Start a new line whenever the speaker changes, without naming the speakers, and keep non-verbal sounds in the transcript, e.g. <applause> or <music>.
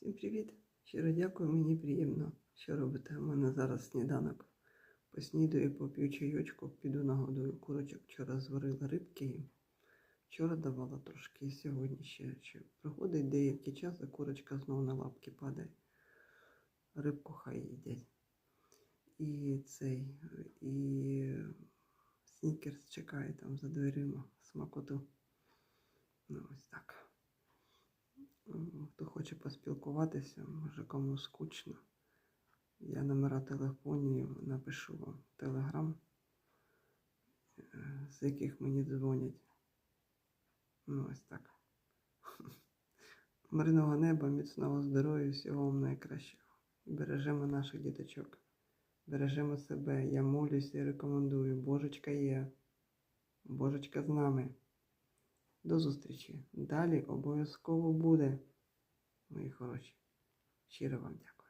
Всім привіт! Щиро дякую, мені приємно, що робите. У мене зараз сніданок. Поснідаю, поп'ю чайочку, піду нагодую курочок. Вчора зварила рибки. Вчора давала трошки, сьогодні ще. ще. Проходить деякий час, а курочка знову на лапки падає. Рибку хай їдять. І цей, і снікерс чекає там за дверима смакоту. Ну, ось так. Хто хоче поспілкуватися, може кому скучно. Я номера телефонів напишу в Телеграм, з яких мені дзвонять. Ну, ось так. <laughs> Мирного неба, міцного здоров'я, всього вам найкращого. Бережемо наших діточок. Бережемо себе. Я молюся і рекомендую. Божечка є. Божечка з нами. До зустрічі. Далі обов'язково буде, мої хороші. Щиро вам дякую.